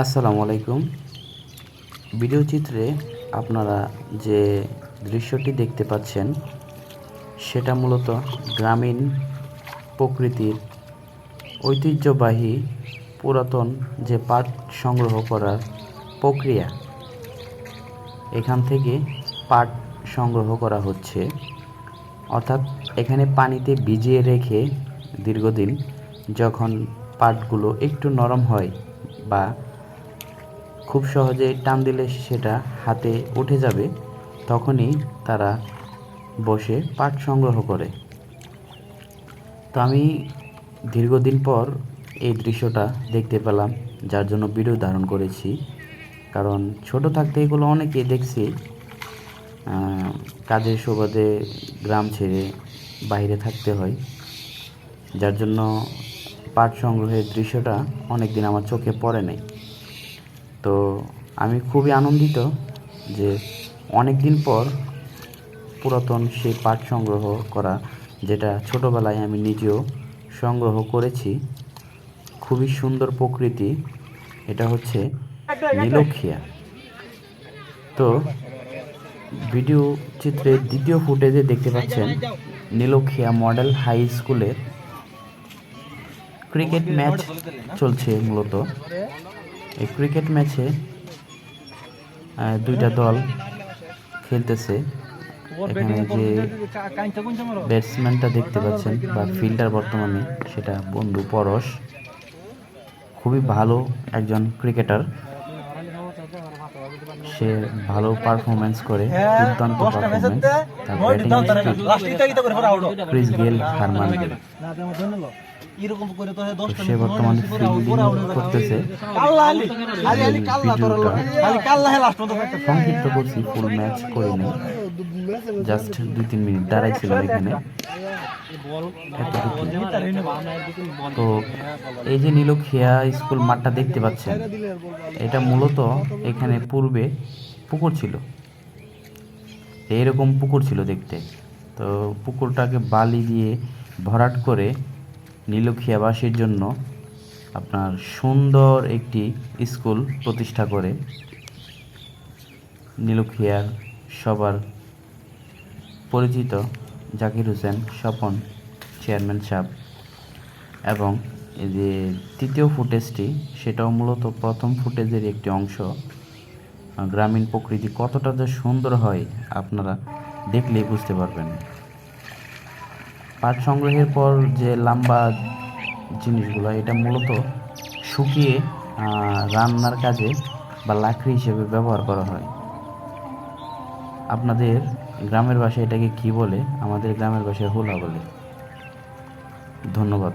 আসসালামু আলাইকুম। ভিডিও চিত্রে আপনারা যে দৃশ্যটি দেখতে পাচ্ছেন, সেটা মূলত গ্রামীণ প্রকৃতির ঐতিহ্যবাহী পুরাতন যে পাট সংগ্রহ করার প্রক্রিয়া। এখান থেকে পাট সংগ্রহ করা হচ্ছে। অর্থাৎ এখানে পানিতে ভিজিয়ে রেখে দীর্ঘদিন যখন পাটগুলো একটু নরম হয় বা খুব সহজে টান দিলে সেটা হাতে উঠে যাবে, তখনই তারা বসে পাট সংগ্রহ করে। তো আমি দীর্ঘদিন পর এই দৃশ্যটা দেখতে পেলাম, যার জন্য ভিডিও ধারণ করেছি। কারণ ছোট থাকতে এগুলো অনেকেই দেখছি কাজের সুবাদে গ্রাম ছেড়ে বাইরে থাকতে হয়। যার জন্য পাট সংগ্রহের দৃশ্যটা অনেক দিন আমার চোখে পড়ে নাই। তো আমি খুবই আনন্দিত যে অনেক দিন পর পুরাতন সেই পাঠ সংগ্রহ করা, যেটা ছোটোবেলায় আমি নিজেও সংগ্রহ করেছি, খুবই সুন্দর প্রকৃতি, এটা হচ্ছে নীলক্ষিয়া। তো ভিডিও চিত্রের দ্বিতীয় ফুটেজে দেখতে পাচ্ছেন নীলক্ষিয়া মডেল হাই স্কুলের ক্রিকেট ম্যাচ চলছে মূলত। এই ক্রিকেট ম্যাচে দুইটা দল খেলতেছে। এখানে যে ব্যাটসম্যানটা দেখতে পাচ্ছেন বা ফিল্ডার বর্তমানে সেটা বন্ধু পরশ। খুবই ভালো একজন ক্রিকেটার সে ভালো পারফরমেন্স করে দুর্দান্ত পারফরমেন্স ক্রিস গেল হার মানবে এরকম করে তো সে বর্তমানে ফিল্ডিং করতেছে সংক্ষিপ্ত করছি ফুল ম্যাচ করিনি জাস্ট দুই তিন মিনিট দাঁড়াইছিলাম এখানে তো এই যে নীলক্ষিয়া স্কুল মাঠটা দেখতে পাচ্ছেন এটা মূলত এখানে পূর্বে পুকুর ছিল এইরকম পুকুর ছিল দেখতে তো পুকুরটাকে বালি দিয়ে ভরাট করে নীলক্ষিয়াবাসীর জন্য আপনার সুন্দর একটি স্কুল প্রতিষ্ঠা করে নীলক্ষিয়ার সবার পরিচিত জাকির হোসেন স্বপন, চেয়ারম্যান সাহেব। এবং যে তৃতীয় ফুটেজটি, সেটাও মূলত প্রথম ফুটেজের একটি অংশ। গ্রামীণ প্রকৃতি কতটা যে সুন্দর হয়, আপনারা দেখলেই বুঝতে পারবেন। পাট সংগ্রহের পর যে লম্বা জিনিসগুলো, এটা মূলত শুকিয়ে রান্নার কাজে বা লাকড়ি হিসেবে ব্যবহার করা হয়। আপনাদের গ্রামের ভাষায় এটাকে কি বলে? আমাদের গ্রামের ভাষায় হোলা বলে। ধন্যবাদ।